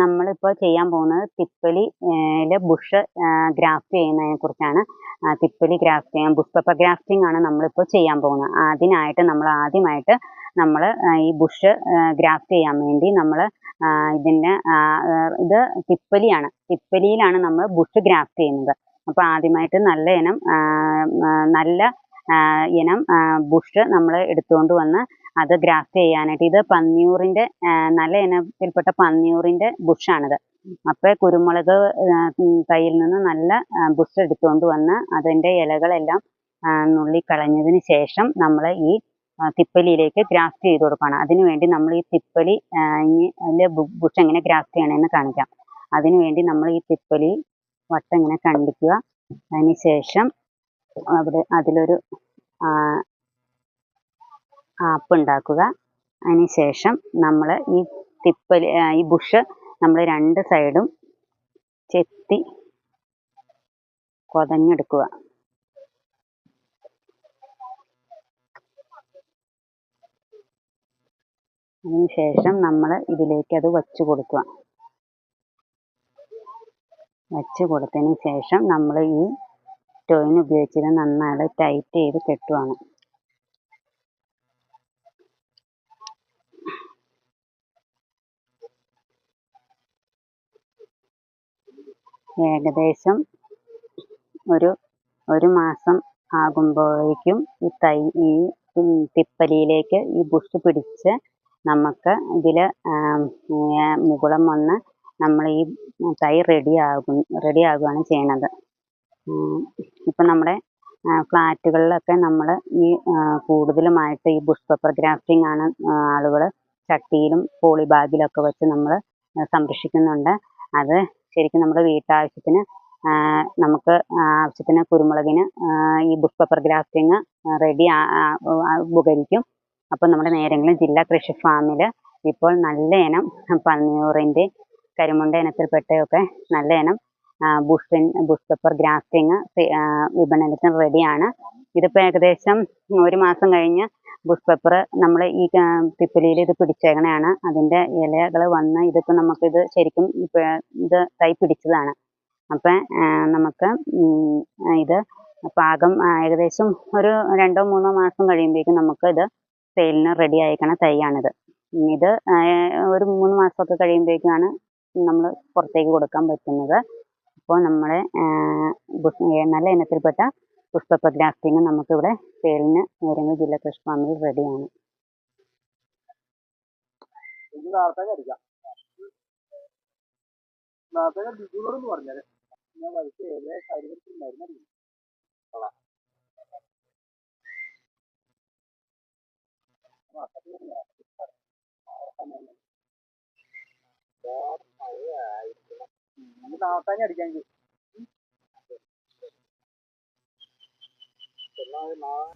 നമ്മളിപ്പോൾ ചെയ്യാൻ പോകുന്നത് തിപ്പലി യിലെ ബുഷ് ഗ്രാഫ്റ്റ് ചെയ്യുന്നതിനെ കുറിച്ചാണ്. തിപ്പലി ഗ്രാഫ്റ്റ് ചെയ്യാൻ ബുഷ് പേപ്പർ ഗ്രാഫ്റ്റിംഗ് ആണ് നമ്മളിപ്പോൾ ചെയ്യാൻ പോകുന്നത്. അതിനായിട്ട് നമ്മൾ ആദ്യമായിട്ട് നമ്മൾ ഈ ബുഷ് ഗ്രാഫ്റ്റ് ചെയ്യാൻ വേണ്ടി നമ്മൾ ഇതിന്റെ ഇത് തിപ്പലിയാണ്. തിപ്പലിയിലാണ് നമ്മൾ ബുഷ് ഗ്രാഫ്റ്റ് ചെയ്യുന്നത്. അപ്പോൾ ആദ്യമായിട്ട് നല്ല ഇനം നല്ല ഇനം ബുഷ് നമ്മൾ എടുത്തുകൊണ്ട് വന്ന് അത് ഗ്രാഫ്റ്റ് ചെയ്യാനായിട്ട്. ഇത് പന്നിയൂറിന്റെ നല്ല ഇനത്തിൽപ്പെട്ട പന്നിയൂറിന്റെ ബുഷാണിത്. അപ്പോൾ കുരുമുളക് തൈയിൽ നിന്ന് നല്ല ബുഷ് എടുത്തുകൊണ്ട് വന്ന് അതിന്റെ ഇലകളെല്ലാം നുള്ളിക്കളഞ്ഞതിന് ശേഷം നമ്മൾ ഈ തിപ്പലിയിലേക്ക് ഗ്രാഫ്റ്റ് ചെയ്ത് കൊടുക്കണം. അതിനുവേണ്ടി നമ്മൾ ഈ തിപ്പലി അതിന്റെ ബുഷ് എങ്ങനെ ഗ്രാഫ്റ്റ് ചെയ്യണമെന്ന് കാണിക്കാം. അതിനുവേണ്ടി നമ്മൾ ഈ തിപ്പലി വട്ടം ഇങ്ങനെ കണ്ടിക്കുക. അതിന് ശേഷം അവിടെ അതിലൊരു ആപ്പ് ഉണ്ടാക്കുക അതിന് ശേഷം നമ്മൾ ഈ തിപ്പൽ ഈ ബുഷ് നമ്മൾ രണ്ട് സൈഡും ചെത്തി കൊതഞ്ഞെടുക്കുക. അതിന് ശേഷം നമ്മൾ ഇതിലേക്ക് അത് വച്ചു കൊടുക്കുക. വച്ച് കൊടുത്തതിന് ശേഷം നമ്മൾ ഈ ടോയിൻ ഉപയോഗിച്ച് ഇത് നന്നായി ടൈറ്റ് ചെയ്ത് കെട്ടുവാണ്. ഏകദേശം ഒരു ഒരു മാസം ആകുമ്പോഴേക്കും ഈ തൈ ഈ തിപ്പലിയിലേക്ക് ഈ ബുഷ് പിടിച്ച് നമുക്ക് ഇതിൽ മുകുളം വന്ന് നമ്മൾ ഈ തൈ റെഡിയാകും ആകും റെഡി ആകുകയാണ് ചെയ്യണത്. ഇപ്പം നമ്മുടെ ഫ്ലാറ്റുകളിലൊക്കെ നമ്മൾ ഈ കൂടുതലുമായിട്ട് ഈ ബുഷ് പേപ്പർ ഗ്രാഫ്റ്റിംഗ് ആണ് ആളുകൾ ചട്ടിയിലും പോളി ബാഗിലൊക്കെ വെച്ച് നമ്മൾ സംരക്ഷിക്കുന്നുണ്ട്. അത് ശരിക്കും നമ്മുടെ വീട്ടാവശ്യത്തിന് നമുക്ക് ആവശ്യത്തിന് കുരുമുളകിന് ഈ ബുഷ് പേപ്പർ ഗ്രാഫ്റ്റിംഗ് റെഡി ഉപകരിക്കും. അപ്പോൾ നമ്മുടെ നേരെങ്കിലും ജില്ലാ കൃഷി ഫാമിൽ ഇപ്പോൾ നല്ല ഇനം പന്നിയൂറിന്റെ കരിമുണ്ട ഇനത്തിൽപ്പെട്ടയൊക്കെ നല്ല ഇനം ബുഷ് ബുഷ് പേപ്പർ ഗ്രാഫ്റ്റിംഗ് വിപണനത്തിന് റെഡിയാണ് ഇതിപ്പോൾ ഏകദേശം ഒരു മാസം കഴിഞ്ഞ് ബുഷ് പേപ്പർ നമ്മൾ ഈ പിപ്പലിയിൽ ഇത് പിടിച്ചേക്കണതാണ് അതിന്റെ ഇലകൾ വന്ന് ഇതിപ്പോൾ നമുക്കിത് ശരിക്കും ഇത് തൈ പിടിച്ചതാണ്. അപ്പം നമുക്ക് ഇത് പാകം ഏകദേശം ഒരു രണ്ടോ മൂന്നോ മാസം കഴിയുമ്പോഴേക്കും നമുക്ക് ഇത് സെയിലിന് റെഡി ആയിക്കണ തൈയാണിത്. ഇത് ഒരു മൂന്ന് മാസമൊക്കെ കഴിയുമ്പോഴേക്കാണ് നമ്മൾ പുറത്തേക്ക് കൊടുക്കാൻ പറ്റുന്നത്. അപ്പോൾ നമ്മുടെ നല്ല ഇനത്തിൽപ്പെട്ട പുഷ്പ ഗ്രാഫ്റ്റിംഗ് നമുക്കിവിടെ സെയിലിന് നേരങ്ങൾ ജില്ലാ കൃഷി ഫാമിൽ റെഡിയാണ്. ഇത് നാളത്തേക്ക് അടിക്കാം. cái nơi nó